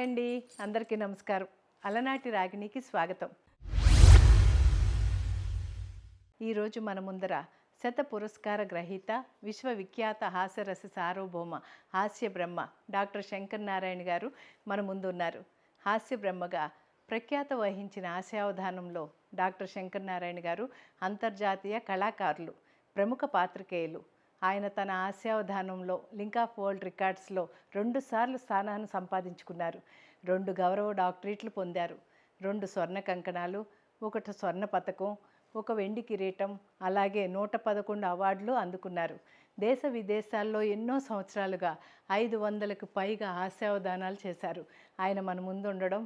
Hi అండి. అందరికీ నమస్కారం. అలనాటి రాగిణికి స్వాగతం. ఈరోజు మన ముందర శత పురస్కార గ్రహీత విశ్వవిఖ్యాత హాస్యరస సార్వభౌమ హాస్య బ్రహ్మ డాక్టర్ శంకర్ నారాయణ గారు మన ముందు ఉన్నారు హాస్య బ్రహ్మగా ప్రఖ్యాత వహించిన ఆశయావధానంలో డాక్టర్ శంకర్ నారాయణ గారు అంతర్జాతీయ కళాకారులు ప్రముఖ పాత్రికేయులు ఆయన తన ఆశావధానంలో లింక్ ఆఫ్ వరల్డ్ రికార్డ్స్లో రెండుసార్లు స్థానాన్ని సంపాదించుకున్నారు. రెండు గౌరవ డాక్టరేట్లు పొందారు. రెండు స్వర్ణ కంకణాలు ఒకటి స్వర్ణ పథకం ఒక వెండి కిరీటం అలాగే నూట పదకొండు అవార్డులు అందుకున్నారు. దేశ విదేశాల్లో ఎన్నో సంవత్సరాలుగా ఐదు వందలకు పైగా హాస్యావధానాలు చేశారు. ఆయన మన ముందు ఉండడం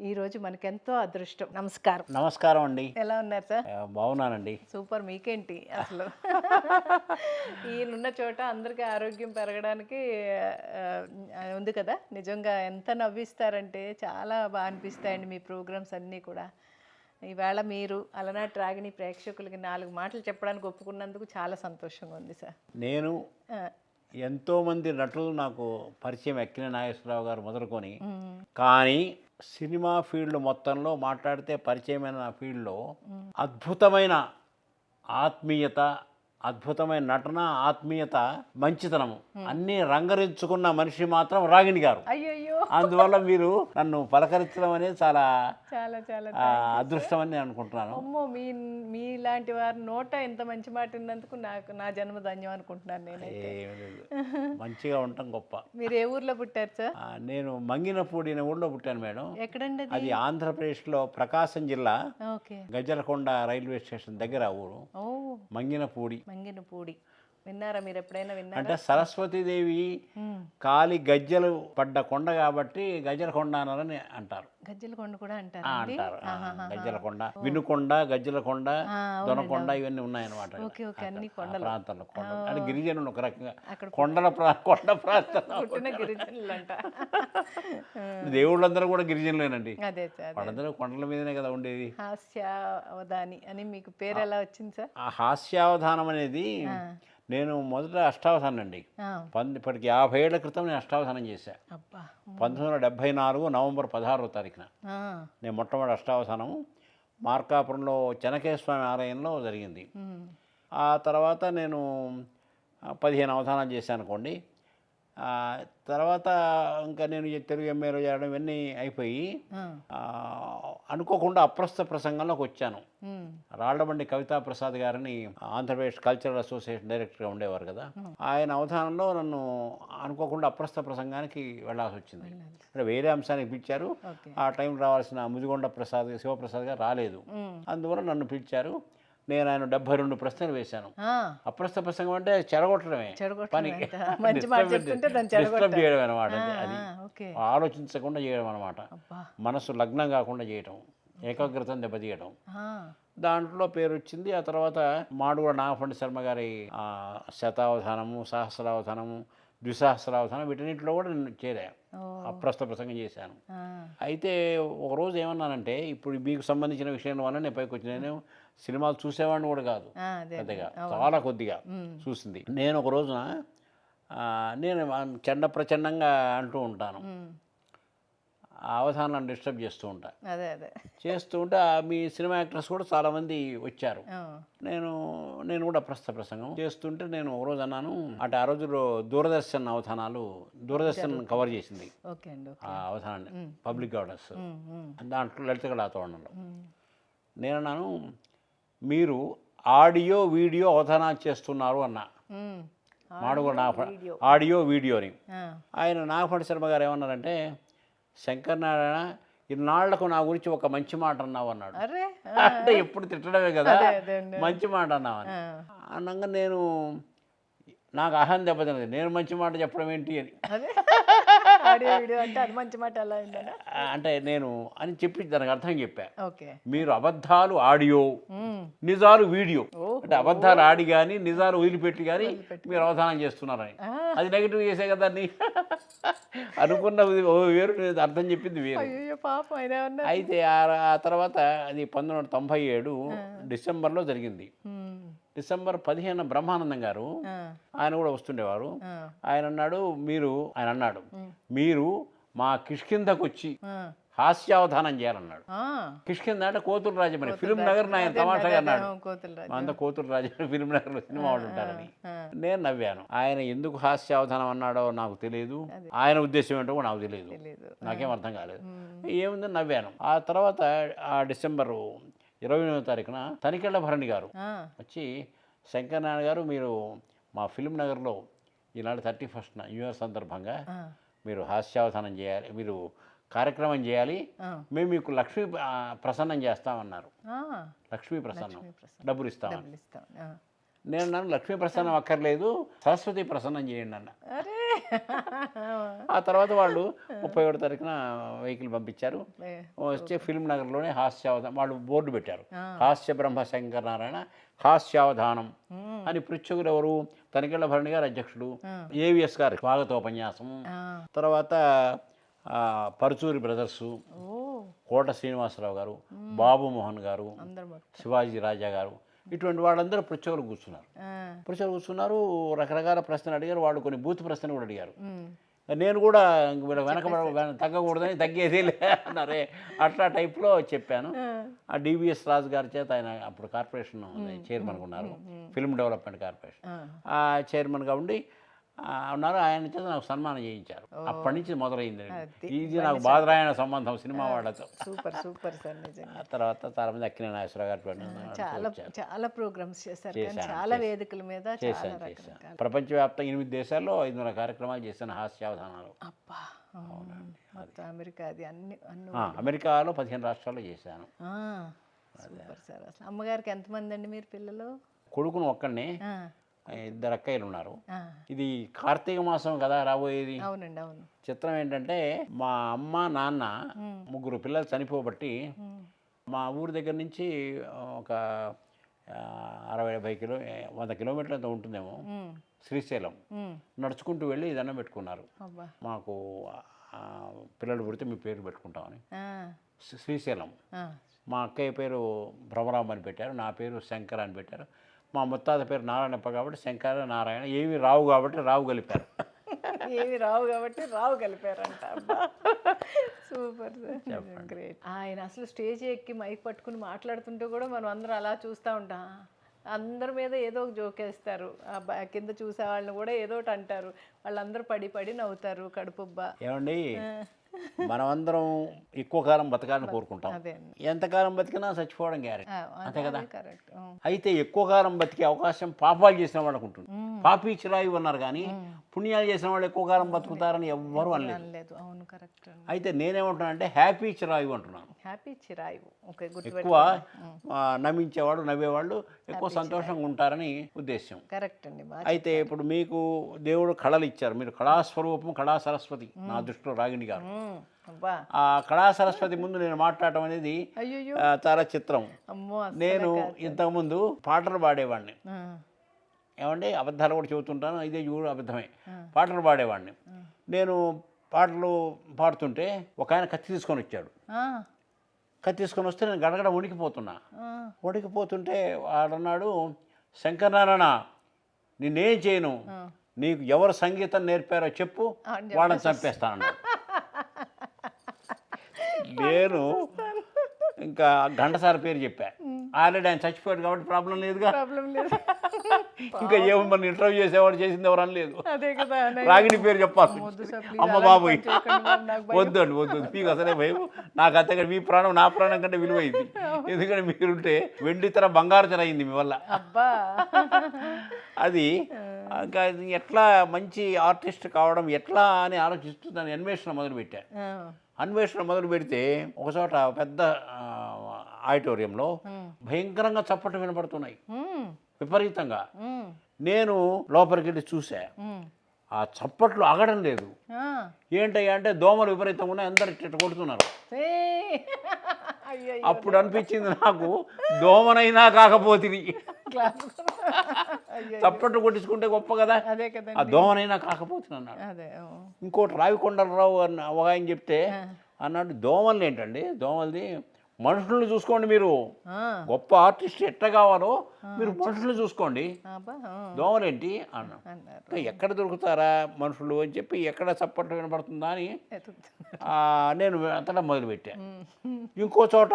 ఈరోజు మనకెంతో అదృష్టం. నమస్కారం. నమస్కారం అండి. ఎలా ఉన్నారు సార్? బాగున్నానండి. సూపర్. మీకేంటి అసలు? ఈయనున్న చోట అందరికీ ఆరోగ్యం పెరగడానికి ఉంది కదా? నిజంగా ఎంత నవ్విస్తారంటే చాలా బాగా అనిపిస్తాయండి మీ ప్రోగ్రామ్స్ అన్నీ కూడా. ఈవేళ మీరు అలనాటి రాగిని ప్రేక్షకులకి నాలుగు మాటలు చెప్పడానికి ఒప్పుకున్నందుకు చాలా సంతోషంగా ఉంది సార్. నేను ఎంతోమంది నటులు నాకు పరిచయం ఎక్కిన నాగేశ్వరరావు గారు మొదలుకొని. కానీ సినిమా ఫీల్డ్ మొత్తంలో మాట్లాడితే పరిచయమైన నా ఫీల్డ్లో అద్భుతమైన ఆత్మీయత అద్భుతమైన నటన ఆత్మీయత మంచితనము. అన్నీ రంగరించుకున్న మనిషి మాత్రం రాగిణి గారు. అందువల్ల మీరు నన్ను పలకరించడం అనేది చాలా చాలా చాలా అదృష్టం అని నేను అనుకుంటున్నాను. అమ్మో మీ మీలాంటి వారి నోట ఎంత మంచి మాట విన్నందుకు నాకు నా జన్మ ధన్యం అనుకుంటున్నాను నేనైతే. లేదు. మంచిగా ఉండటం గొప్ప. మీరు ఏ ఊర్లో పుట్టారు సార్ నేను మంగినపూడి అనే ఊళ్ళో పుట్టాను మేడం. ఎక్కడండి అది? అది ఆంధ్రప్రదేశ్లో ప్రకాశం జిల్లా ఓకే. గజ్జలకొండ రైల్వే స్టేషన్ దగ్గర ఊరు. మంగినపూడి. మంగినపూడి. విన్నారా మీరు ఎప్పుడైనా విన్నారా? అంటే సరస్వతీదేవి. కాలి గజ్జలు పడ్డ కొండ కాబట్టి గజ్జలకొండ అన్నారని అంటారు. గజ్జల కొండ కూడా అంటారు అంటారు. ఆ, గజ్జలకొండ వినుకొండ గజ్జలకొండ దొనకొండ ఇవన్నీ ఉన్నాయన్నమాట ఓకే ఓకే అన్ని కొండలు. ప్రాంతాల్లో కొండ అంటే గిరిజనులు ఒక రకంగా కొండల ప్రా కొండ ప్రాంతం పుట్టిన గిరిజనులు అంట దేవుళ్ళందరూ కూడా గిరిజనులేనండి. అదే వాళ్ళందరూ కొండల మీదనే కదా ఉండేది. హాస్యావధాని అని మీకు పేరు ఎలా వచ్చింది సార్? ఆ హాస్యావధానం అనేది నేను మొదట అష్టావధానం అండి పంద ఇప్పటికి యాభై ఏళ్ళ క్రితం నేను అష్టావధానం చేశాను పంతొమ్మిది వందల డెబ్భై నాలుగు నవంబర్ పదహారో తారీఖున నేను మొట్టమొదటి అష్టావధానం మార్కాపురంలో చెనకేశ్వమి ఆలయంలో జరిగింది. ఆ తర్వాత నేను పదిహేను అవధానాలు చేశాను అనుకోండి. తర్వాత ఇంకా నేను తెలుగు ఎంఏలో చేయడం ఇవన్నీ అయిపోయి అనుకోకుండా అప్రస్తుత ప్రసంగంలోకి వచ్చాను. రాళ్ళబండి కవితా ప్రసాద్ గారిని ఆంధ్రప్రదేశ్ కల్చరల్ అసోసియేషన్ డైరెక్టర్గా ఉండేవారు కదా. ఆయన అవధానంలో నన్ను అనుకోకుండా అప్రస్తుత ప్రసంగానికి వెళ్ళాల్సి వచ్చింది. అంటే వేరే అంశానికి పిలిచారు. ఆ టైం రావాల్సిన ముదిగొండ ప్రసాద్ శివప్రసాద్ గారు రాలేదు. అందువల్ల నన్ను పిలిచారు. నేను ఆయన డెబ్బై రెండు ప్రశ్నలు వేశాను. ఆ, అప్రస్తుత ప్రసంగం అంటే చెడగొట్టడమే. చెడగొట్టడం పని డిస్టర్బ్ చేయడం అనమాట అది. ఆలోచించకుండా చేయడం అనమాట మనసు లగ్నం కాకుండా చేయటం ఏకాగ్రతను దెబ్బతీయడం దాంట్లో పేరు వచ్చింది. ఆ తర్వాత మాడుగుడ నాగపండి శర్మ గారి ఆ, శతావధానము సహస్రావధానము ద్విసహస్రావధానం వీటన్నిటిలో కూడా నేను చేరా ఓ. అప్రస్తుత ప్రసంగం చేశాను. అయితే ఒకరోజు ఏమన్నానంటే ఇప్పుడు మీకు సంబంధించిన విషయం వల్ల నేను పైకి వచ్చి నేను సినిమాలు చూసేవాడిని కూడా కాదు. పెద్దగా చాలా కొద్దిగా. చూసింది. నేను ఒక రోజున నేను చండ ప్రచండంగా అంటూ ఉంటాను. అవధానాన్ని డిస్టర్బ్ చేస్తూ ఉంటాను అదే అదే. చేస్తూ ఉంటే మీ సినిమా యాక్టర్స్ కూడా చాలామంది వచ్చారు. నేను నేను కూడా ప్రస్తుత ప్రసంగం. చేస్తుంటే నేను ఒక రోజు అన్నాను అంటే ఆ రోజుల్లో దూరదర్శన్ అవధానాలు దూరదర్శన్ కవర్ చేసింది. ఆ అవధానాన్ని పబ్లిక్ గార్డెన్స్ దాంట్లో లలిత కళాతోరణంలో. మ్మ్. నేనన్నాను మీరు ఆడియో వీడియో అవధానాలు చేస్తున్నారు అన్న. మ్మ్. మాడుగో నా వీడియో. ఆడియో వీడియోని. ఆయన నాగపండి శర్మ గారు ఏమన్నారంటే శంకర్ నారాయణ ఇన్నాళ్ళకు నా గురించి ఒక మంచి మాట అన్నావు అన్నాడు. అంటే ఎప్పుడు తిట్టడమే కదా. మంచి మాట అన్నావు అని. అనగా నేను నాకు అహం దెబ్బతిన్నది. నేను మంచి మాట చెప్పడం ఏంటి అని. ఆడియో వీడియో అంటే అది మంచి మాట అలా అంటే నేను అని చెప్పి దానికి అర్థం చెప్పా. ఓకే. మీరు అబద్ధాలు ఆడియో. నిజాలు వీడియో. అంటే అబద్ధాలు ఆడి కానీ నిజాలు వదిలిపెట్టి కానీ మీరు అవధానం చేస్తున్నారని. అది నెగిటివ్ చేసే కదా దాన్ని అనుకున్నది ఓ వేరు అర్థం చెప్పింది వేరు. అయితే ఆ తర్వాత అది పంతొమ్మిది వందల తొంభై ఏడు డిసెంబర్లో జరిగింది. డిసెంబర్ పదిహేను బ్రహ్మానందం గారు ఆయన కూడా వస్తుండేవారు. ఆయన అన్నాడు మీరు ఆయన అన్నాడు మీరు మా కిష్కిందకు వచ్చి హాస్యావధానం చేయాలన్నాడు. కిష్కింద అంటే కోతులు రాజు మరి ఫిల్మ్ నగర్ ఆయన తమాషాగా అన్నాడు. అంతా కోతులు రాజు ఫిల్మ్ నగర్లో సినిమా వాళ్ళు ఉంటారని. నేను నవ్వాను. ఆయన ఎందుకు హాస్యావధానం అన్నాడో నాకు తెలియదు. ఆయన ఉద్దేశం ఏంటో కూడా నాకు తెలియదు. నాకేం అర్థం కాలేదు. ఏముందని నవ్వాను. ఆ తర్వాత ఆ డిసెంబరు ఇరవై ఎనిమిదో తారీఖున తనికెళ్ళ భరణి గారు వచ్చి శంకర్ నారాయణ గారు మీరు మా ఫిల్మ్ నగర్లో Eenadu thirty first new year సందర్భంగా మీరు హాస్యావధానం చేయాలి మీరు కార్యక్రమం చేయాలి. మేము మీకు లక్ష్మీ ప్రసన్నం చేస్తామన్నారు లక్ష్మీ ప్రసన్నం. డబ్బులు ఇస్తాం. నేను నన్ను లక్ష్మీ ప్రసన్నం అక్కర్లేదు సరస్వతి ప్రసన్నం చేయండి అన్న. ఆ తర్వాత వాళ్ళు ముప్పై ఒకటో తారీఖున వెహికల్ పంపించారు. వచ్చే ఫిల్మ్ నగర్లోనే హాస్యావధానం వాళ్ళు బోర్డు పెట్టారు. హాస్య బ్రహ్మ శంకర నారాయణ హాస్యావధానం అని పృచ్ఛకుడు ఎవరు? తనికెళ్ళ భరణి గారు అధ్యక్షుడు. ఏవిఎస్ గారు స్వాగతోపన్యాసం. తర్వాత పరుచూరి బ్రదర్సు కోట శ్రీనివాసరావు గారు బాబు మోహన్ గారు శివాజీ రాజా గారు ఇటువంటి వాళ్ళందరూ పృచ్ఛకులు కూర్చున్నారు. పృచ్ఛకులు కూర్చున్నారు రకరకాల ప్రశ్నలు అడిగారు వాళ్ళు కొన్ని బూత్ ప్రశ్నలు కూడా అడిగారు. నేను కూడా వెనక తగ్గకూడదని తగ్గేది లే అన్నారే. అట్లా టైప్లో చెప్పాను. ఆ, డివిఎస్ రాజు గారి చేత ఆయన అప్పుడు కార్పొరేషన్ చైర్మన్గా ఉన్నారు. Film development corporation. ఆ. చైర్మన్గా ఉండి ఉన్నారు. ఆయన చేత నాకు సన్మానం చేయించారు. అప్పటి నుంచి మొదలైంది. ఇది నాకు బాధరాయణ సంబంధం సినిమా వాళ్ళతో. సూపర్ సూపర్ సార్ నిజంగా. తర్వాత చాలా మంది అక్కినే నాగేశ్వరరావు గారు చాలా చాలా ప్రోగ్రామ్స్ చేశారు చాలా వేదికల మీద చేశాను చేశాను. ప్రపంచవ్యాప్తంగా ఎనిమిది దేశాల్లో ఐదు వందల కార్యక్రమాలు చేశాను హాస్యావధానాలు. అబ్బా మొత్తం అమెరికా అది అన్ని అమెరికాలో పదిహేను రాష్ట్రాల్లో చేశాను. Super sir. అసలు అమ్మగారికి ఎంతమంది అండి మీరు పిల్లలు? కొడుకును ఒక్కడిని. ఇద్దరు అక్కయ్యలు ఉన్నారు. ఇది కార్తీక మాసం కదా రాబోయేది. అవునండి అవును. చిత్రం ఏంటంటే మా అమ్మ నాన్న ముగ్గురు పిల్లలు చనిపోబట్టి మా ఊరి దగ్గర నుంచి ఒక అరవై డెబ్బై కిలో వంద కిలోమీటర్లు ఎంత ఉంటుందేమో. శ్రీశైలం. నడుచుకుంటూ వెళ్ళి దండం పెట్టుకున్నారు. మాకు పిల్లలు పుడితే మీ పేరు పెట్టుకుంటామని. శ్రీశైలం. మా అక్కయ్య పేరు భ్రమరామ్ అని పెట్టారు. నా పేరు శంకర్ అని పెట్టారు. మా ముత్తాత పేరు నారాయణప్ప కాబట్టి శంకర నారాయణ ఏవి రావు కాబట్టి రావు కలిపారు. ఏవి రావు కాబట్టి రావు కలిపారంట. అబ్బా. సూపర్ గ్రేట్ ఆయన అసలు స్టేజ్ ఎక్కి మైక్ పట్టుకుని మాట్లాడుతుంటే కూడా మనం అందరం అలా చూస్తూ ఉంటాం. అందరి మీద ఏదో ఒక జోక్ వేస్తారు. ఆ బ- కింద చూసే వాళ్ళని కూడా ఏదో ఒకటి అంటారు. వాళ్ళందరూ పడి పడి నవ్వుతారు కడుపుబ్బా. ఏమండి? మనమందరం ఎక్కువ కాలం బతకాలని కోరుకుంటాం. ఎంతకాలం బతికినా చచ్చిపోవడం గ్యారెంటీ. అంతే కదా? కరెక్ట్. అయితే ఎక్కువ కాలం బతికే అవకాశం పాపాలు చేసిన వాళ్ళకు ఉంటుంది. పాపి చిరాయి ఉన్నారు కానీ పుణ్యాలు చేసిన వాళ్ళు ఎక్కువ కాలం బతుకుతారని ఎవ్వరూ అనలేదు. అయితే నేనేమంటున్నానంటే హ్యాపీ చిరాయి అంటున్నాను. హ్యాపీ చిరాయి ఓకే ఎక్కువ ఆ, నమ్మించేవాడు నవ్వేవాళ్ళు ఎక్కువ సంతోషంగా ఉంటారని ఉద్దేశం కరెక్ట్ అండి అయితే ఇప్పుడు మీకు దేవుడు కళలు ఇచ్చారు. మీరు కళాస్వరూపం కళా సరస్వతి నా దృష్టిలో రాగిణి గారు. ఆ కళా సరస్వతి ముందు నేను మాట్లాడటం అనేది చాలా చిత్రం. నేను ఇంతకుముందు పాటలు పాడేవాడిని. ఆ, ఏమంటే అబద్ధాలు కూడా చెబుతుంటాను ఇదే చూడు అబద్ధమే. పాటలు పాడేవాడిని. నేను పాటలు పాడుతుంటే ఒక ఆయన కత్తి తీసుకొని వచ్చాడు. కత్తి తీసుకొని వస్తే నేను గడగడ ఉనికిపోతున్నా ఆ, ఉడికిపోతుంటే వాడన్నాడు శంకరనారాయణ నిన్నేం చేయను? నీకు ఎవరు సంగీతం నేర్పారో చెప్పు వాళ్ళని చంపేస్తానన్నాడు. నేను ఇంకా ఘంటసార పేరు చెప్పా. ఆల్రెడీ ఆయన చచ్చిపోయాడు కాబట్టి ప్రాబ్లం లేదుగా. ప్రాబ్లం లేదు. ఇంకా ఏమో మన ఇంటర్వ్యూ చేసేవాడు చేసింది ఎవరు అనలేదు అదే కదా రాగిణి పేరు చెప్పాలి అమ్మ బాబోయ్. బాబు. వద్దు అండి వద్దు మీకు అసలే భయం. నాకు అంతకంటే మీ ప్రాణం నా ప్రాణం కంటే విలువైంది. ఎందుకంటే మీరుంటే వెండి తర బంగారు తెర అయింది మీ వల్ల. అది ఇంకా ఎట్లా మంచి ఆర్టిస్ట్ కావడం ఎట్లా అని ఆలోచిస్తూ దాని అన్వేషణ మొదలుపెట్టా ఆ, అన్వేషణ మొదలు పెడితే ఒకచోట పెద్ద ఆ, ఆడిటోరియంలో భయంకరంగా చప్పట్లు వినపడుతున్నాయి. విపరీతంగా. నేను లోపలికి వెళ్ళి చూసా ఆ చప్పట్లు ఆగడం లేదు. ఏంటయ్యా అంటే దోమలు విపరీతంగా ఉన్నాయి అందరు ఇట్ట కొడుతున్నారు. అప్పుడు అనిపించింది నాకు దోమనైనా అయ్యో చప్పట్లు కొట్టించుకుంటే గొప్ప కదా. ఆ దోమనైనా కాకపోతుంది అన్నాడు. ఇంకోటి రావికొండలరావు అన్న ఒక ఆయన చెప్తే అన్నాడు దోమలు ఏంటండి? దోమలది మనుషుల్ని చూసుకోండి మీరు. గొప్ప ఆర్టిస్ట్ ఎట్లా కావాలో మీరు మనుషుల్ని చూసుకోండి. దోమలేంటి? అన్నాం ఎక్కడ దొరుకుతారా మనుషులు అని చెప్పి ఎక్కడ చప్పట్లు వినపడుతుందా అని నేను అంతటా మొదలుపెట్టా. ఉమ్, ఇంకో చోట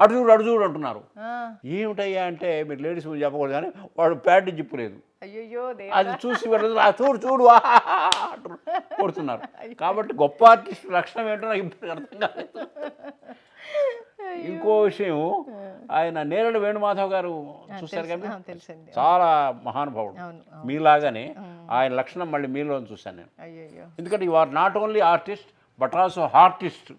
అటు చూడు అటు చూడు అంటున్నారు. ఏమిటయ్యా అంటే మీరు లేడీస్ చెప్పకూడదు కానీ వాడు ప్యాంటు జిప్పులేదు అది చూసి వెళ్ళదు "ఆ, చూడు చూడు ఆహాహాహా" అంటున్నారు. కొడుతున్నారు. కాబట్టి గొప్ప ఆర్టిస్ట్ లక్షణం ఏంటో నాకు ఇప్పుడు అర్థం కాలేదు. ఇంకో విషయం ఆయన నేరడు వేణుమాధవ్ గారు ఆ, తెలుసండి. చాలా మహానుభావుడు. మీలాగానే ఆయన లక్షణం మళ్ళీ మీలో చూశాను నేను. ఎందుకంటే you are not only artist but also heartist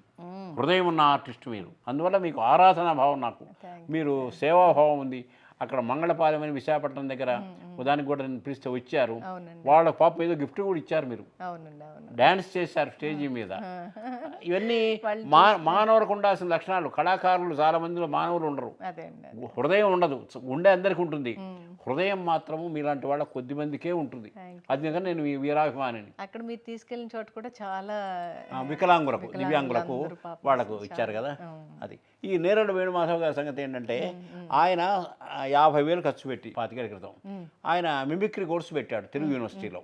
హృదయం ఉన్న ఆర్టిస్ట్ మీరు. అందువల్ల మీకు ఆరాధనా భావం నాకు. మీరు సేవాభావం ఉంది. అక్కడ మంగళపాలెం అని విశాఖపట్నం దగ్గర దానికి కూడా నేను పిలిస్తే వచ్చారు. వాళ్ళ పాప ఏదో గిఫ్ట్ కూడా ఇచ్చారు మీరు. డ్యాన్స్ చేశారు స్టేజీ మీద. ఇవన్నీ మా మానవులకు ఉండాల్సిన లక్షణాలు. కళాకారులు చాలా మందిలో మానవులు ఉండరు. హృదయం ఉండదు. ఉండే అందరికి ఉంటుంది. హృదయం మాత్రము మీలాంటి వాళ్ళ కొద్ది మందికే ఉంటుంది. అది నేను ఈ వీరాభిమానిని. అక్కడ మీరు తీసుకెళ్ళిన చోట కూడా చాలా వికలాంగులకు దివ్యాంగులకు వాళ్ళకు ఇచ్చారు కదా. అది. ఈ నేరడు వేణుమాధవ్ గారి సంగతి ఏంటంటే ఆయన యాభై వేలు ఖర్చు పెట్టి పాతికేళ్ళ క్రితం ఆయన మిమిక్రీ కోర్సు పెట్టాడు తెలుగు యూనివర్సిటీలో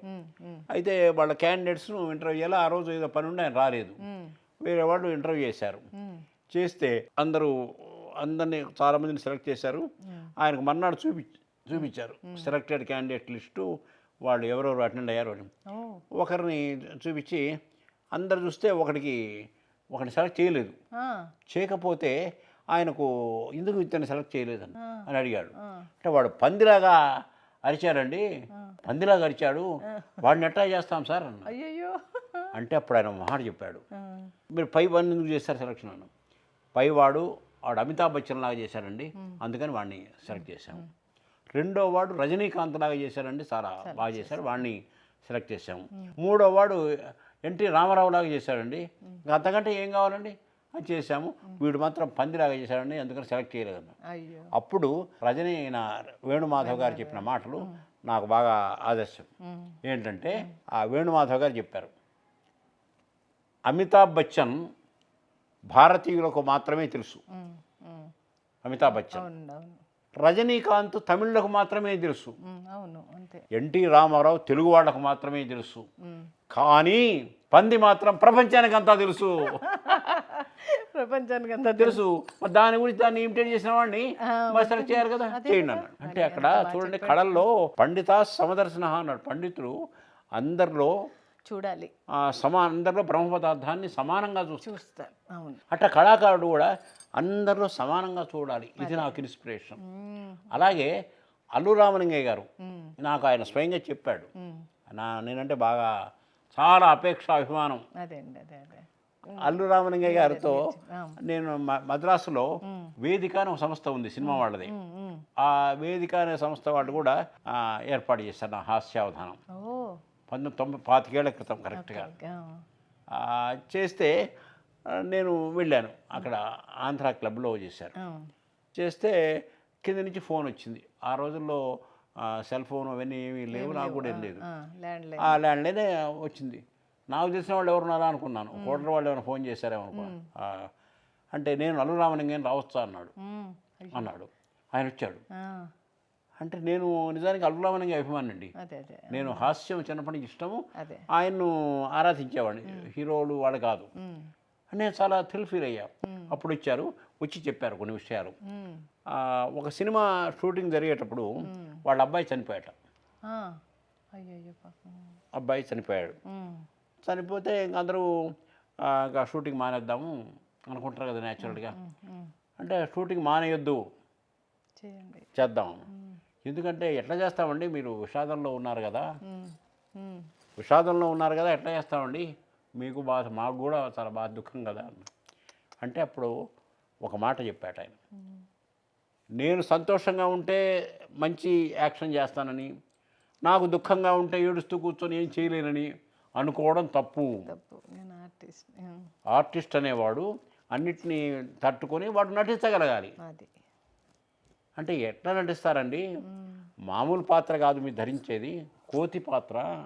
అయితే వాళ్ళ క్యాండిడేట్స్ను ఇంటర్వ్యూ చేయాలి? ఆ రోజు ఏదో పని ఉండి ఆయన రాలేదు. వేరే వాళ్ళు ఇంటర్వ్యూ చేశారు. చేస్తే అందరూ అందరినీ చాలామందిని సెలెక్ట్ చేశారు. ఆయనకు మర్నాడు చూపి చూపించారు. సెలెక్టెడ్ క్యాండిడేట్ లిస్టు వాళ్ళు ఎవరెవరు అటెండ్ అయ్యారు అని. ఒకరిని చూపించి అందరు చూస్తే ఒకడికి ఒకటి సెలెక్ట్ చేయలేదు. చేయకపోతే ఆయనకు ఎందుకు ఇతన్ని సెలెక్ట్ చేయలేదని అని అడిగాడు. అంటే వాడు పందిలాగా అరిచాడండి పందిలాగా అరిచాడు. వాడిని ఎట్లా చేస్తాం సార్ అన్న. అయ్యయ్యో. అంటే అప్పుడు ఆయన మాట చెప్పాడు. మీరు పై వన్ ఎందుకు చేశారు సెలక్షన్ అన్న. పైవాడు వాడు అమితాబ్ బచ్చన్ లాగా చేశారండి. అందుకని వాడిని సెలెక్ట్ చేశాము రెండో వాడు రజనీకాంత్ లాగా చేశారండి. చాలా బాగా చేశారు. వాడిని సెలెక్ట్ చేశాము మూడో వాడు ఎన్టీ రామారావు లాగా చేశాడండి ఇంకా అంతకంటే ఏం కావాలండి? అది చేశాము. వీడు మాత్రం పందిలాగా చేశాడండి అందుకని సెలెక్ట్ అయ్యో. అప్పుడు రజనీ నా వేణుమాధవ్ గారు చెప్పిన మాటలు నాకు బాగా ఆదర్శం. ఏంటంటే ఆ వేణుమాధవ్ గారు చెప్పారు అమితాబ్ బచ్చన్ భారతీయులకు మాత్రమే తెలుసు. అమితాబ్ బచ్చన్. రజనీకాంత్ తమిళకు మాత్రమే తెలుసు. ఎన్టీ రామారావు తెలుగు వాళ్ళకు మాత్రమే తెలుసు. కానీ పంది మాత్రం ప్రపంచానికి అంతా తెలుసు. ప్రపంచానికి అంతా తెలుసు. దాని గురించి దాన్ని ఇమిటేట్ చేసిన వాడిని మరి సెలెక్ట్ చేయాలి కదా? చేయండి అన్నాడు. అంటే అక్కడ చూడండి కళల్లో పండిత సమదర్శన అన్నాడు. పండితులు అందరిలో చూడాలి. ఆ సమా అందరిలో బ్రహ్మ పదార్థాన్ని సమానంగా చూస్తారు. అవును. అట్లా కళాకారుడు కూడా అందరిలో సమానంగా చూడాలి. ఇది నాకు ఇన్స్పిరేషన్ అలాగే అల్లు రామలింగయ్య గారు నాకు ఆయన స్వయంగా చెప్పాడు. నా నేనంటే బాగా చాలా అపేక్ష అభిమానం. అదే అదే. అల్లు రామలింగయ్య గారితో. నేను మద్రాసులో వేదిక అని ఒక సంస్థ ఉంది సినిమా వాళ్ళది. ఆ వేదిక అనే సంస్థ వాళ్ళు కూడా ఏర్పాటు చేశారు నా హాస్యావధానం. పంతొమ్మిది తొంభై పాతికేళ్ళ క్రితం కరెక్ట్గా చేస్తే నేను వెళ్ళాను. అక్కడ ఆంధ్ర క్లబ్లో చేశారు. చేస్తే కింద నుంచి ఫోన్ వచ్చింది. ఆ రోజుల్లో సెల్ ఫోన్ అవన్నీ ఏమీ లేవు నాకు కూడా ఏం లేదు. ఆ ల్యాండ్లైనే వచ్చింది. నాకు తెలిసిన వాళ్ళు ఎవరున్నారా అనుకున్నాను. హోటల్ వాళ్ళు ఏమైనా ఫోన్ చేశారేమో అనుకున్నాను. అంటే నేను అల్లు రామలింగం రావచ్చా అన్నాడు. అన్నాడు. ఆయన వచ్చాడు. అంటే నేను నిజానికి అల్లు రామలింగం అభిమాని అండి నేను హాస్యం చిన్నప్పటి నుంచి ఇష్టము. ఆయన్ను ఆరాధించేవాడిని. హీరోలు వాళ్ళు కాదు. నేను చాలా థ్రిల్ ఫీల్ అయ్యా. అప్పుడు ఇచ్చారు వచ్చి చెప్పారు కొన్ని విషయాలు. ఒక సినిమా షూటింగ్ జరిగేటప్పుడు వాళ్ళ అబ్బాయి చనిపోయాట. అబ్బాయి చనిపోయాడు. చనిపోతే అందరూ ఇంకా షూటింగ్ మానేద్దాము అనుకుంటారు కదా న్యాచురల్గా. అంటే షూటింగ్ మానేయొద్దు. చేయండి. చేద్దాం. ఎందుకంటే ఎట్లా చేస్తామండి? మీరు విషాదంలో ఉన్నారు కదా. విషాదంలో ఉన్నారు కదా ఎట్లా చేస్తామండి? మీకు బాధ మాకు కూడా చాలా బాధ దుఃఖం కదా. అంటే అప్పుడు ఒక మాట చెప్పాట ఆయన. నేను సంతోషంగా ఉంటే మంచి యాక్షన్ చేస్తానని నాకు దుఃఖంగా ఉంటే ఏడుస్తూ కూర్చొని ఏం చేయలేనని అనుకోవడం తప్పు. తప్పు. నేను ఆర్టిస్ట్. అనేవాడు అన్నిటినీ తట్టుకొని వాడు నటించగలగాలి. అది. అంటే ఎట్లా నటిస్తారండి? మామూలు పాత్ర కాదు మీరు ధరించేది. కోతి పాత్ర.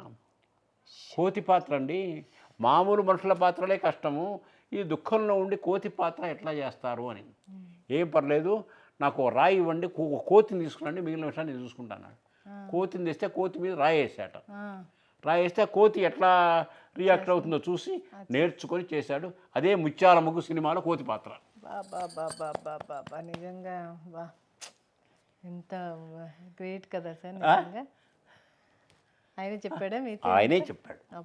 కోతి పాత్ర అండి. మామూలు మనుషుల పాత్రలే కష్టము. ఈ దుఃఖంలో ఉండి కోతి పాత్ర ఎట్లా చేస్తారు అని. ఏం పర్లేదు. నాకు రాయి ఇవ్వండి. కోతిని తీసుకురండి. మిగిలిన విషయాన్ని నేను చూసుకుంటాను కోతిని తెస్తే కోతి మీద రాయి వేసాట. ఆ, రాయి వేస్తే ఆ కోతి ఎట్లా రియాక్ట్ అవుతుందో చూసి నేర్చుకొని చేశాడు. అదే ముత్యాల ముగ్గు సినిమాలో కోతి పాత్ర. బాబా నిజంగా బా. ఎంత గ్రేట్ కదా సార్ నిజంగా. ఆయన చెప్పాడా ఆయనే చెప్పాడు.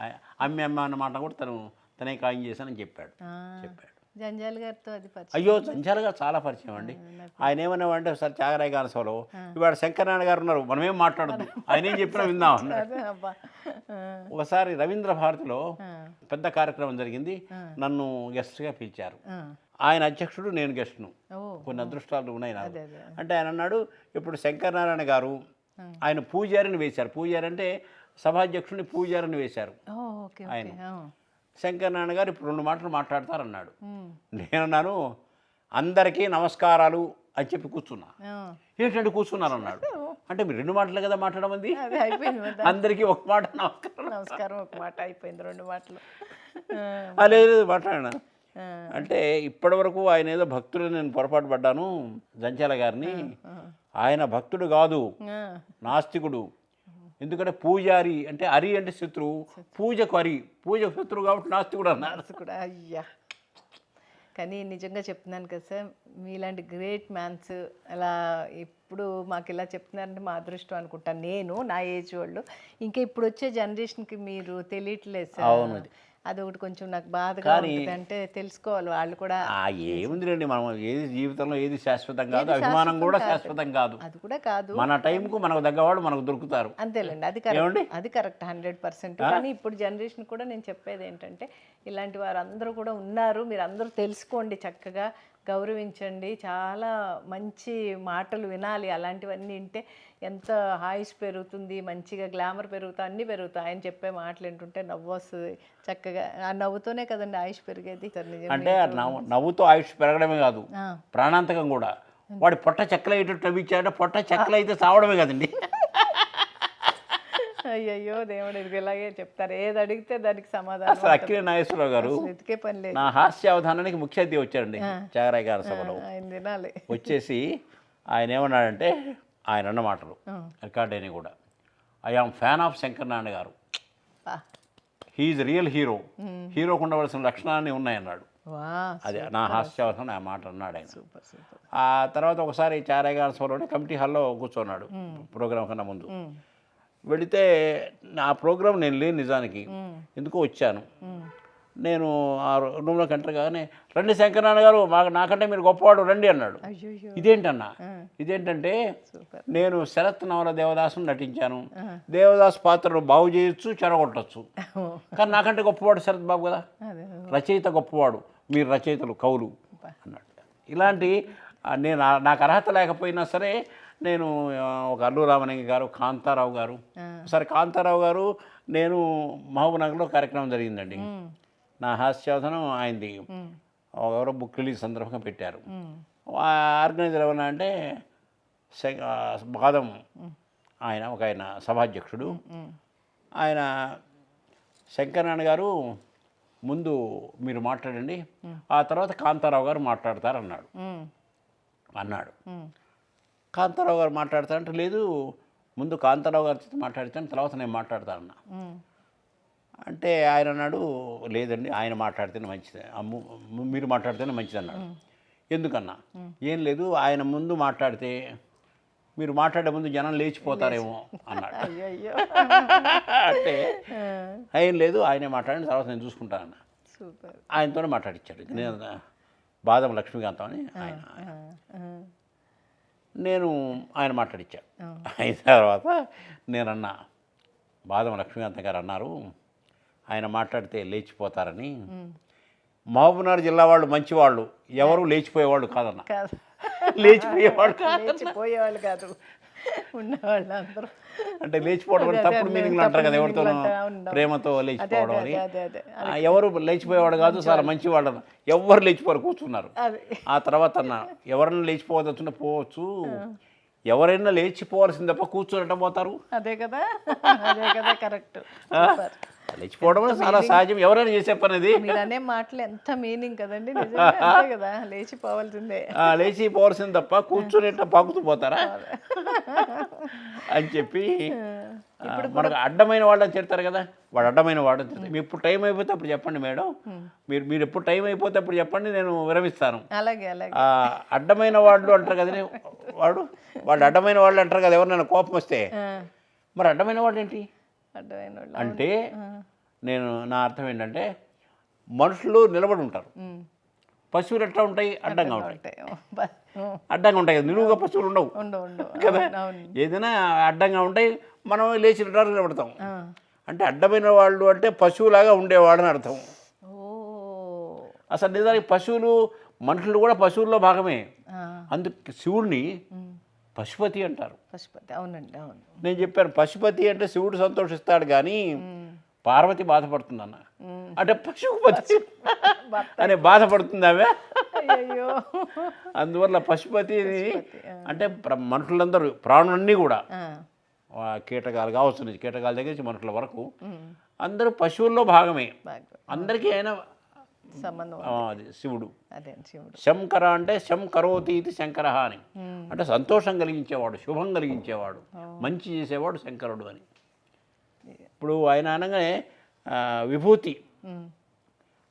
ఆయ- అమ్మ అమ్మ అన్నమాట కూడా తను తనే ఖాయం చేశానని చెప్పాడు. చెప్పాడు. జంజాల్ గారితో అది అయ్యో జంజాలుగా చాలా పరిచయం అండి. ఆయన ఏమన్నామంటే ఒకసారి త్యాగరాయ గాన సభలో ఇవాడు శంకరనారాయణ గారు ఉన్నారు మనం ఏం మాట్లాడద్దు ఆయన ఏం చెప్పినా విందాం ఆ, ఒకసారి రవీంద్ర భారతిలో పెద్ద కార్యక్రమం జరిగింది. నన్ను గెస్ట్గా పిలిచారు. ఆయన అధ్యక్షుడు నేను గెస్ట్ను. కొన్ని అదృష్టాలు ఉన్నాయి నాకు. అంటే ఆయన అన్నాడు ఇప్పుడు శంకరనారాయణ గారు ఆయన పూజారిని వేశారు. పూజారి అంటే సభాధ్యక్షుడిని పూజారిని వేశారు ఓ ఓకే ఓకే. ఆ. శంకరనారాయణ గారు ఇప్పుడు రెండు మాటలు మాట్లాడతారన్నాడు. నేనన్నాను అందరికీ నమస్కారాలు అని చెప్పి కూర్చున్నా. ఏంటంటే కూర్చున్నారు అన్నాడు అంటే మీరు రెండు మాటలు కదా మాట్లాడమంది అదే. అందరికీ ఒక మాట నమస్కారం. నమస్కారం ఒక మాట అయిపోయింది రెండు మాటలు. లేదు మాట్లాడినా. అంటే ఇప్పటివరకు ఆయన ఏదో భక్తుడు నేను పొరపాటు పడ్డాను జంచాల గారిని. ఆయన భక్తుడు కాదు. నాస్తికుడు. ఎందుకంటే పూజారి అంటే అరి అంటే శత్రువు పూజకు అరి పూజకు శత్రువు కాబట్టి నాస్తికుడు అన్నారు. మనసు కూడా అయ్యా. కానీ నిజంగా చెప్తున్నాను కదా సార్ మీలాంటి గ్రేట్ మ్యాన్స్ అలా ఇప్పుడు మాకు ఇలా చెప్తున్నారంటే మా అదృష్టం అనుకుంటాను నేను నా ఏజ్ వాళ్ళు ఇంకా ఇప్పుడు వచ్చే జనరేషన్కి మీరు తెలియట్లేదు సార్. అది ఒకటి కొంచెం నాకు బాధగా అంటే తెలుసుకోవాలి. వాళ్ళు కూడా ఆ ఏముందిలేండి మనం ఏది జీవితంలో ఏది శాశ్వతం కాదు అభిమానం కూడా శాశ్వతం కాదు. అది కూడా కాదు. మన టైంకు మనకు తగ్గవాడు మనకు దొరుకుతారు. అంతేలేండి అది? కరెక్ట్. అది కరెక్ట్ హండ్రెడ్ పర్సెంట్. కానీ ఇప్పుడు జనరేషన్ కూడా నేను చెప్పేది ఏంటంటే ఇలాంటి వారు అందరూ కూడా ఉన్నారు మీరు అందరూ తెలుసుకోండి చక్కగా గౌరవించండి. చాలా మంచి మాటలు వినాలి అలాంటివన్నీ వింటే ఎంత ఆయుష్ పెరుగుతుంది మంచిగా గ్లామర్ పెరుగుతా అన్నీ పెరుగుతాయి ఆయన చెప్పే మాటలు వింటుంటే నవ్వు వస్తుంది చక్కగా ఆ నవ్వుతోనే కదండి ఆయుష్ పెరిగేది. అంటే నవ్వుతో ఆయుష్ పెరగడమే కాదు. ప్రాణాంతకం కూడా. వాడి పొట్ట చెక్కలయ్యేటట్టు నవ్వించాడంటే పొట్ట చెక్కలైతే చావడమే కదండి. అయ్యయ్యో దేవుడు ఇది ఇలాగే చెప్తారు. ఏది అడిగితే దానికి సమాధానం అసలు అక్కినే నాగేశ్వరరావు గారు వెతికే పని లేదు. నా హాస్య అవధానానికి ముఖ్య అతిథి వచ్చారండి చాగరాయ్ గారి సభలో. ఆయన తినాలి. వచ్చేసి ఆయన ఏమన్నాడంటే ఆయన అన్న మాటలు రికార్డ్ అయినాయి కూడా. I am fan of Shankar Narayana garu. He's real hero హీరోకు ఉండవలసిన లక్షణాన్ని ఉన్నాయన్నాడు. అది నా హాస్యావసరం ఆ మాట అన్నాడు ఆయన. ఆ తర్వాత ఒకసారి చారాయ్ గారి సభలోనే కమిటీ హాల్లో కూర్చున్నాడు ప్రోగ్రాం కన్నా ముందు. వెళితే నా ప్రోగ్రాం నేను లేను నిజానికి ఎందుకో వచ్చాను. నేను ఆ రూమ్లోకి ఎంటర్ కాగానే రండి శంకరనారాయణ గారు మాకు నాకంటే మీరు గొప్పవాడు రండి అన్నాడు. ఇదేంటన్నా? ఇదేంటంటే నేను శరత్ నవల దేవదాసును నటించాను. దేవదాస్ పాత్రను బాగు చేయొచ్చు చెరగొట్టచ్చు. కానీ నాకంటే గొప్పవాడు శరత్ బాబు కదా. రచయిత గొప్పవాడు మీరు రచయితలు కవులు అన్నాడు. ఇలాంటి నేను నాకు అర్హత లేకపోయినా సరే నేను ఒక అల్లు రామలింగ గారు కాంతారావు గారు. ఒకసారి కాంతారావు గారు నేను మహబూబ్నగర్లో కార్యక్రమం జరిగిందండి. నా హాస్యావసనం ఆయనది ఎవరో బుక్ రిలీజ్ సందర్భంగా పెట్టారు. ఆ ఆర్గనైజర్ ఏమన్నా అంటే బాదం. ఆయన ఒక ఆయన సభాధ్యక్షుడు. ఆయన శంకరనారాయణ గారు ముందు మీరు మాట్లాడండి. ఆ తర్వాత కాంతారావు గారు మాట్లాడతారు అన్నాడు. అన్నాడు కాంతారావు గారు మాట్లాడతారంటే లేదు ముందు కాంతారావు గారితో మాట్లాడతాను తర్వాత నేను మాట్లాడతానన్నా. అంటే ఆయన అన్నాడు లేదండి ఆయన మాట్లాడితేనే మంచిది. మీరు మాట్లాడితేనే మంచిది అన్నాడు ఎందుకన్నా? ఏం లేదు ఆయన ముందు మాట్లాడితే మీరు మాట్లాడే ముందు జనం లేచిపోతారేమో అన్నాడు. అంటే ఏం లేదు ఆయనే మాట్లాడిన తర్వాత నేను చూసుకుంటానన్న. ఆయనతోనే మాట్లాడించాడు నేను బాదం లక్ష్మీకాంతం అని ఆయన. నేను ఆయన మాట్లాడించా అయిన తర్వాత నేనన్నా బాదం లక్ష్మీకాంతం గారు అన్నారు ఆయన మాట్లాడితే లేచిపోతారని. మహబూబ్నగర్ జిల్లా వాళ్ళు మంచివాళ్ళు. ఎవరు లేచిపోయేవాళ్ళు కాదన్న. కాదు. లేచిపోయేవాళ్ళు కాదు. లేచిపోయేవాళ్ళు కాదు. ఉన్నవాళ్ళు అందరూ అంటే లేచిపోవడం తప్పుడు అదే, మీనింగ్లు అంటారు కదా ఎవరితో. ప్రేమతో లేచిపోవడం అని. ఎవరు లేచిపోయేవాడు కాదు చాలా మంచివాడు అన్న ఎవరు లేచిపోరు కూర్చున్నారు. ఆ తర్వాత అన్న ఎవరైనా లేచిపోవద్దు పోవచ్చు. ఎవరైనా లేచిపోవాల్సింది తప్ప కూర్చోనట్ట పోతారు. అదే కదా. అదే కదా కరెక్ట్. లేచిపోవడం చాలా సహజం. ఎవరైనా చేసే పని అది అనే మాటలు ఎంత మీనింగ్ కదండి. కదా. లేచిపోవాల్సిందే. ఆ, లేచి పోవాల్సింది తప్ప కూర్చొని పాకుతూ పోతారా? అని చెప్పి మనకు అడ్డమైన వాళ్ళని తిడతారు కదా. వాడు అడ్డమైన వాడు. మీ ఎప్పుడు టైం అయిపోతే అప్పుడు చెప్పండి మేడం. మీరు మీరు ఎప్పుడు టైం అయిపోతే అప్పుడు చెప్పండి నేను విరమిస్తాను. అలాగే అలాగే. అడ్డమైన వాళ్ళు అంటారు కదా వాడు? వాళ్ళు అడ్డమైన వాళ్ళు అంటారు కదా ఎవరినైనా కోపం వస్తే. మరి అడ్డమైన వాళ్ళు ఏంటి? అంటే నేను నా అర్థం ఏంటంటే మనుషులు నిలబడి ఉంటారు. పశువులు ఎట్లా ఉంటాయి? అడ్డంగా ఉంటాయి. అడ్డంగా ఉంటాయి కదా? నిలువుగా పశువులు ఉండవు. ఉండు ఉండు కదా? ఏదైనా అడ్డంగా ఉంటాయి మనం లేచి నిలబడతాం. అంటే అడ్డమైన వాళ్ళు అంటే పశువులాగా ఉండేవాడని అర్థం. అసలు నిజానికి పశువులు మనుషులు కూడా పశువుల్లో భాగమే. అందుకు శివుడిని పశుపతి అంటారు. పశుపతి అవునండి అవును. నేను చెప్పాను పశుపతి అంటే శివుడు సంతోషిస్తాడు కానీ పార్వతి బాధపడుతుందన్న. ఉమ్. అంటే పశుపతి. అని బాధపడుతుంది ఆమె అందువల్ల పశుపతి. అంటే మనుషులందరూ ప్రాణులన్నీ కూడా. కీటకాలు కావచ్చు కీటకాల దగ్గర నుంచి మనుషుల వరకు అందరూ పశువుల్లో భాగమే. అందరికీ ఆయన సంబంధం అది శివుడు. అదే శివుడు. శంకర అంటే శం కరోతి ఇది శంకర అని. ఉమ్, అంటే సంతోషం కలిగించేవాడు శుభం కలిగించేవాడు మంచి చేసేవాడు శంకరుడు అని. ఇప్పుడు ఆయన అనగానే విభూతి. ఉమ్,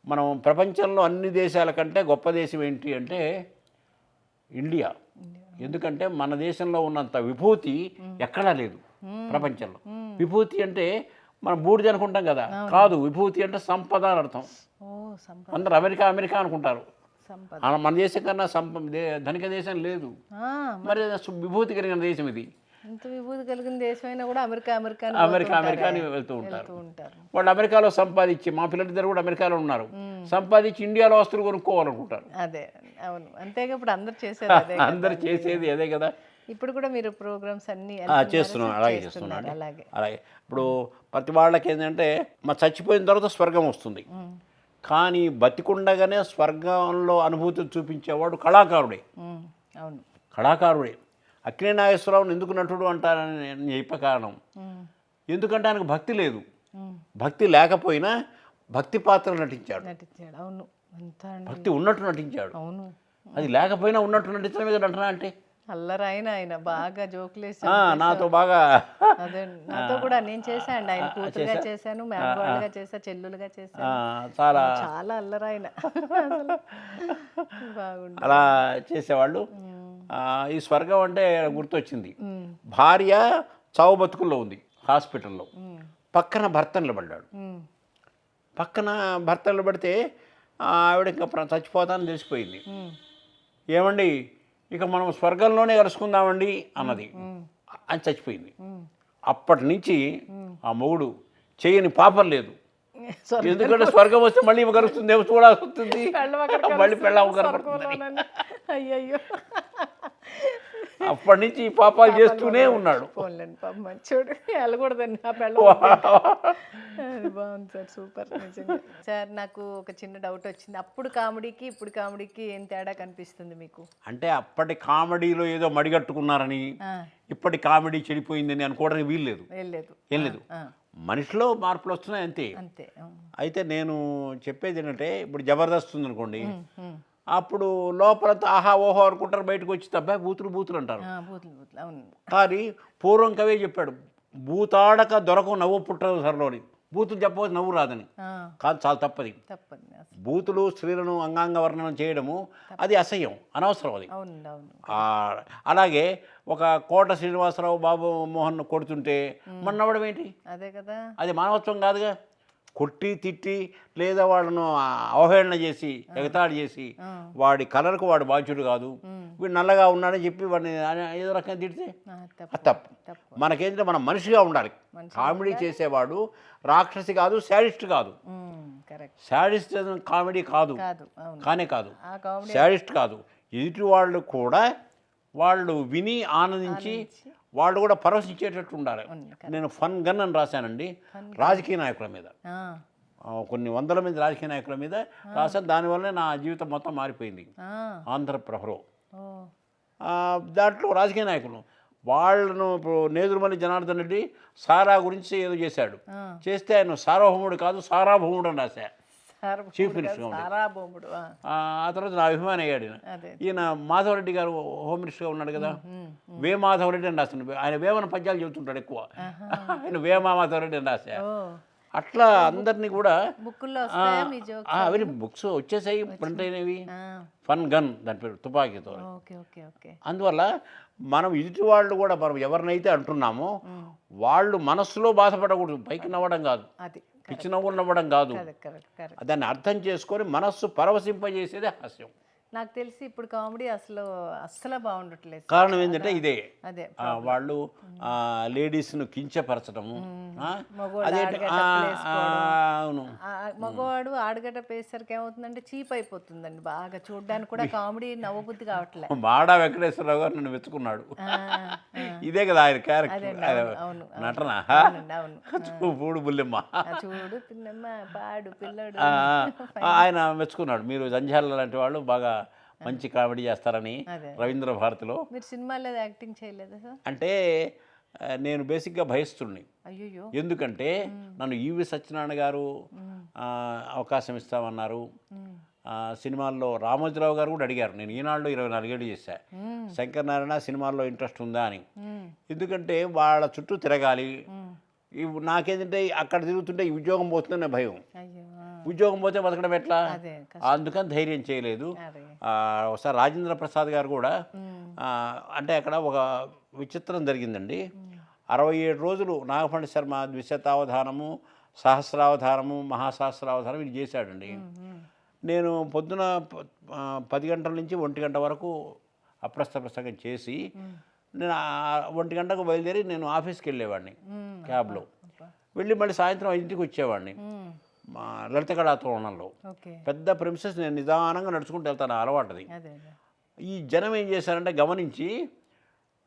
మనం ప్రపంచంలో అన్ని దేశాల కంటే గొప్ప దేశం ఏంటి అంటే ఇండియా. ఎందుకంటే మన దేశంలో ఉన్నంత విభూతి ఎక్కడా లేదు ప్రపంచంలో. విభూతి అంటే మనం బూడిద అనుకుంటాం కదా? కాదు విభూతి అంటే సంపద అని అర్థం. అందరు అమెరికా అమెరికా అనుకుంటారు. మన దేశం కన్నా సంప ధనిక దేశం లేదు. మరి విభూతి కలిగిన దేశం ఇది. ఎంత విభూతి కలిగిన దేశమైనా కూడా అమెరికా అమెరికా అని అమెరికా. అమెరికా అని వెళ్తూ ఉంటారు. వాళ్ళు అమెరికాలో సంపాదించి మా పిల్లలిద్దరు కూడా అమెరికాలో ఉన్నారు. సంపాదించి ఇండియాలో వస్తువులు కొనుక్కోవాలనుకుంటారు. అదే అవును. అంతేగా ఇప్పుడు అందరు చేసేది అదే కదా. అందరు చేసేది అదే కదా. ఇప్పుడు కూడా మీరు ప్రోగ్రామ్స్ అన్ని? చేస్తున్నాం అలాగే చేస్తున్నాం అలాగే. అలాగే. ఇప్పుడు ప్రతి వాళ్ళకి ఏంటంటే మా చచ్చిపోయిన తర్వాత స్వర్గం వస్తుంది. కానీ బతికుండగానే స్వర్గంలో అనుభూతి చూపించేవాడు కళాకారుడే. అవును. కళాకారుడే. అక్కినే నాగేశ్వరరావుని ఎందుకు నటుడు అంటారని నేను చెప్పే కారణం. ఎందుకంటే ఆయనకు భక్తి లేదు. భక్తి లేకపోయినా భక్తి పాత్ర నటించాడు. నటించాడు. అవును. భక్తి ఉన్నట్టు నటించాడు. అవును. అది లేకపోయినా ఉన్నట్టు నటించడమే కదా నటన అంటే అల్లరాయన ఆయన బాగా జోకులేసి ఆ, నాతో బాగా అదే నాతో కూడా నేను చేశాను ఆయన కూతురుగా చేశాను మేనగోళ్ళగా చేశా చెల్లులుగా చేశాను. చాలా చాలా అల్లరాయన. బాగుండు. అలా చేసేవాళ్ళు. ఈ స్వర్గం అంటే గుర్తొచ్చింది. భార్య చావు బతుకుల్లో ఉంది హాస్పిటల్లో. పక్కన భర్త నిలబడ్డాడు పక్కన భర్త నిలబడితే ఆవిడ ఇంకా చచ్చిపోతానని తెలిసిపోయింది. ఏమండి? ఇక మనం స్వర్గంలోనే కలుసుకుందామండి అన్నది. అని చచ్చిపోయింది. అప్పటి నుంచి ఆ మొగుడు చేయని పాపం లేదు. ఎందుకంటే స్వర్గం వస్తే మళ్ళీ ఇవి కలుస్తుంది ఏమో చూడాల్సి వస్తుంది. మళ్ళీ పెళ్ళం. అయ్యయ్యో. అప్పటి నుంచి ఈ పాపాలు చేస్తూనే ఉన్నాడు. పోన్లేండి పాప మంచోడు. వెళ్ళకూడదండి ఆ బాగుంది సార్ సూపర్ నిజంగా. సార్ నాకు ఒక చిన్న డౌట్ వచ్చింది. అప్పుడు కామెడీకి ఇప్పుడు కామెడీకి ఏం తేడా కనిపిస్తుంది మీకు? అంటే అప్పటి కామెడీలో ఏదో మడిగట్టుకున్నారని ఇప్పటి కామెడీ చెడిపోయిందని అనుకోవడానికి వీల్లేదు వెళ్ళలేదు. ఏం లేదు. ఆ, మనిషిలో మార్పులు వస్తున్నాయి అంతే. అంతే. అయితే నేను చెప్పేది ఏంటంటే ఇప్పుడు జబర్దస్త్ ఉందనుకోండి ఉమ్, ఉమ్. అప్పుడు లోపలంతా ఆహా ఓహో అనుకుంటారు బయటకు వచ్చి తప్ప బూతులు బూతులు అంటారు. కానీ పూర్వం కవే చెప్పాడు బూతాడక దొరకవు నవ్వు పుట్టదు సరలోని బూతులు చెప్పవచ్చు నవ్వు రాదని. కాదు చాలా తప్పది. బూతులు స్త్రీలను అంగాంగ వర్ణనం చేయడము అది అసహ్యం అనవసరం అది. అలాగే ఒక కోట శ్రీనివాసరావు బాబు మోహన్ కొడుతుంటే మన నవ్వడం ఏంటి? అదే కదా. అది మానవత్వం కాదుగా. కొట్టి తిట్టి లేదా వాళ్ళను అవహేళన చేసి ఎగతాళి చేసి వాడి కలర్కు వాడు బాధ్యుడు కాదు. వీడు నల్లగా ఉన్నాడని చెప్పి వాడిని ఏదో రకంగా తిడితే అది తప్పు. మనకేంటంటే మనం మనిషిగా ఉండాలి. కామెడీ చేసేవాడు రాక్షసి కాదు శాడిస్ట్ కాదు. శాడిస్ట్ కామెడీ కాదు. కానే కాదు. శాడిస్ట్ కాదు. ఎదుటి వాళ్ళు కూడా వాళ్ళు విని ఆనందించి వాళ్ళు కూడా పరవశించేటట్టు ఉండాలి. నేను ఫన్ గన్ అని రాశానండి. రాజకీయ నాయకుల మీద. కొన్ని వందల మంది రాజకీయ నాయకుల మీద రాశాను. దానివల్ల నా జీవితం మొత్తం మారిపోయింది. ఆ, ఆంధ్రప్రభలో ఓ. ఆ, దాంట్లో రాజకీయ నాయకులు. వాళ్ళను ఇప్పుడు నేదురుమల్లి జనార్దన్ రెడ్డి సారా గురించి ఏదో చేశాడు. చేస్తే ఆయన సార్వభౌముడు కాదు సారాభౌముడు అని రాశా. చీఫ్ ఆ, తర్వాత నా అభిమాని అయ్యాడు ఈయన. మాధవరెడ్డి గారు హోమ్ మినిస్టర్గా ఉన్నాడు కదా. వే మాధవరెడ్డి అని రాస్తాను ఆయన వేమన పద్యాలు చెబుతుంటాడు ఎక్కువ. ఆయన వేమా మాధవరెడ్డి అని రాశా. అట్లా అందరినీ కూడా అవి బుక్స్ వచ్చేసాయి ప్రింట్ అయినవి. ఫన్ గన్ దాని పేరు తుపాకీతో. అందువల్ల మనం ఎదుటి వాళ్ళు కూడా మనం ఎవరినైతే అంటున్నామో వాళ్ళు మనస్సులో బాధపడకూడదు. పైకి నవ్వడం కాదు. పిచ్చి నవ్వులు నవ్వడం కాదు. దాన్ని అర్థం చేసుకొని మనస్సు పరవశింపజేసేదే హాస్యం. నాకు తెలిసి ఇప్పుడు కామెడీ అసలు అస్సలు బాగుండట్లేదు. కారణం ఏంటంటే ఇదే. అదే వాళ్ళు లేడీస్ను కించపరచడము. వేసుకోవడం. ఆ, అవును. మగవాడు ఆడగడ్డ పేసరికి ఏమవుతుందంటే చీప్ అయిపోతుందండి బాగా. చూడడానికి కూడా కామెడీ నవ్వబుద్ధి కావట్లే. మాడా వెంకటేశ్వరరావు గారు నన్ను ఆ, ఇదే కదా ఆయన క్యారెక్టర్ నటన? పూడు బుల్లెమ్మ. చూడు పాడు పిల్లడు. ఆయన మెచ్చుకున్నాడు. మీరు జంజాల లాంటి వాళ్ళు బాగా మంచి కామెడీ చేస్తారని. రవీంద్ర భారతిలో. మీరు సినిమాలో యాక్టింగ్ చేయలేదా అంటే నేను బేసిక్గా భయస్తుడిని ఎందుకంటే నన్ను ఈవి సత్యనారాయణ గారు అవకాశం ఇస్తామన్నారు. సినిమాల్లో రామోజీరావు గారు కూడా అడిగారు. నేను ఈనాడులో ఇరవై నాలుగేళ్ళు చేశా. శంకర్ నారాయణ సినిమాల్లో ఇంట్రెస్ట్ ఉందా అని. ఎందుకంటే వాళ్ళ చుట్టూ తిరగాలి. నాకేంటంటే అక్కడ తిరుగుతుంటే ఈ ఉద్యోగం పోతుందనే భయం. ఉద్యోగం పోతే బతకడం ఎట్లా? అదే అందుకని ధైర్యం చేయలేదు. ఒకసారి రాజేంద్ర ప్రసాద్ గారు కూడా అంటే అక్కడ ఒక విచిత్రం జరిగిందండి. అరవై ఏడు రోజులు నాగపండి శర్మ ద్విశతావధానము సహస్రావధానము మహాసహస్రావధానం ఇది చేశాడండి. నేను పొద్దున పది గంటల నుంచి ఒంటి గంట వరకు అప్రస్థ ప్రసంగం చేసి నేను ఒంటి గంటకు బయలుదేరి నేను ఆఫీస్కి వెళ్ళేవాడిని క్యాబ్లో. వెళ్ళి మళ్ళీ సాయంత్రం ఇంటికి వచ్చేవాడిని. మా లలిత కళా తోరణంలో పెద్ద ప్రిన్సెస్ నేను నిదానంగా నడుచుకుంటూ వెళ్తాను అలవాటుది. ఈ జనం ఏం చేశారంటే గమనించి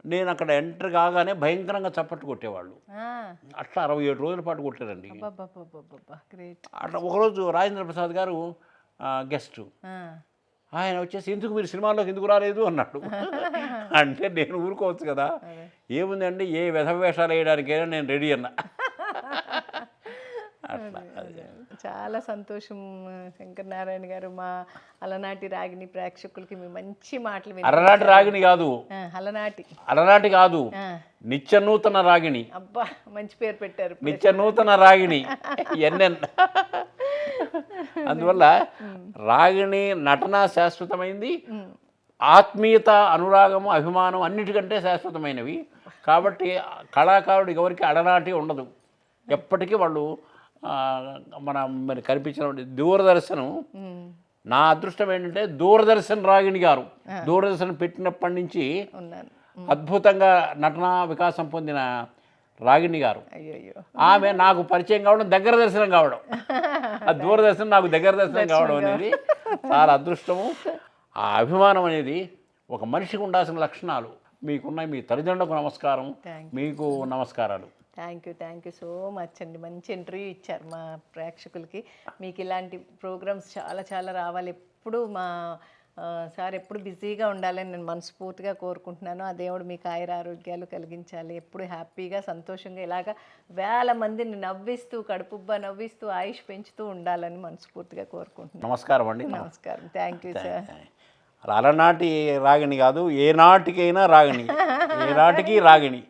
నేను అక్కడ ఎంటర్ కాగానే భయంకరంగా చప్పట్లు కొట్టేవాళ్ళు. అట్లా అరవై ఏడు రోజుల పాటు కొట్టారండి. అట్లా ఒకరోజు రాజేంద్ర ప్రసాద్ గారు గెస్ట్ ఆయన వచ్చేసి ఎందుకు మీరు సినిమాలోకి ఎందుకు రాలేదు? అన్నాడు. అంటే నేను ఊరుకోవచ్చు కదా. ఏముందండి ఏ వేషాలు వేయడానికైనా నేను రెడీ అన్నా. చాలా సంతోషం శంకర్ నారాయణ గారు మా అలనాటి రాగిని ప్రేక్షకులకి మీ మంచి మాటలు అలనాటి రాగిణి కాదు. అలనాటి. అలనాటి కాదు. నిత్య నూతన రాగిణి అబ్బా మంచి పేరు పెట్టారు. నిత్య నూతన రాగిణి ఎన్ఎన్ అందువల్ల రాగిణి నటన శాశ్వతమైంది. ఆత్మీయత అనురాగము అభిమానం అన్నిటికంటే శాశ్వతమైనవి. కాబట్టి కళాకారుడు ఎవరికి అడనాటి ఉండదు. ఎప్పటికీ వాళ్ళు మన మరి కనిపించిన దూరదర్శనం. నా అదృష్టం ఏంటంటే దూరదర్శన్ రాగిణి గారు. దూరదర్శన్ పెట్టినప్పటి నుంచి అద్భుతంగా నటనా వికాసం పొందిన రాగిణి గారు. అయ్యో అయ్యో ఆమె నాకు పరిచయం కావడం దగ్గర దర్శనం కావడం. ఆ దూరదర్శనం నాకు దగ్గర దర్శనం కావడం అనేది చాలా అదృష్టము. ఆ అభిమానం అనేది ఒక మనిషికి ఉండాల్సిన లక్షణాలు. మీకున్న మీ తల్లిదండ్రులకు నమస్కారం. మీకు నమస్కారాలు. Thank you thank you so much అండి. మంచి ఇంటర్వ్యూ ఇచ్చారు మా ప్రేక్షకులకి. మీకు ఇలాంటి ప్రోగ్రామ్స్ చాలా చాలా రావాలి. ఎప్పుడు మా సార్ ఎప్పుడు బిజీగా ఉండాలని నేను మనస్ఫూర్తిగా కోరుకుంటున్నాను. ఆ దేవుడు మీకు ఆయుర ఆరోగ్యాలు కలిగించాలి. ఎప్పుడు హ్యాపీగా సంతోషంగా ఇలాగా వేల మందిని నవ్విస్తూ కడుపుబ్బా నవ్విస్తూ ఆయుష్ పెంచుతూ ఉండాలని మనస్ఫూర్తిగా కోరుకుంటున్నాను. నమస్కారం అండి. నమస్కారం. థ్యాంక్ యూ సార్ అలనాటి రాగిణి కాదు ఏ నాటికైనా రాగిణి. ఏ నాటికి రాగిణి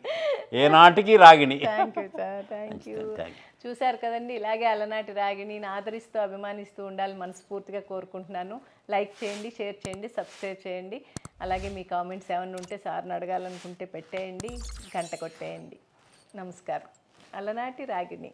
ఏ నాటికి Ragini thank you sir thank you. చూశారు కదండి. ఇలాగే అలనాటి రాగిని ఆదరిస్తూ అభిమానిస్తూ ఉండాలని మనస్ఫూర్తిగా కోరుకుంటున్నాను. లైక్ చేయండి షేర్ చేయండి సబ్స్క్రైబ్ చేయండి. అలాగే మీ కామెంట్స్ ఏమైనా ఉంటే సార్ని అడగాలనుకుంటే పెట్టేయండి గంట కొట్టేయండి. నమస్కారం. అలనాటి రాగిని.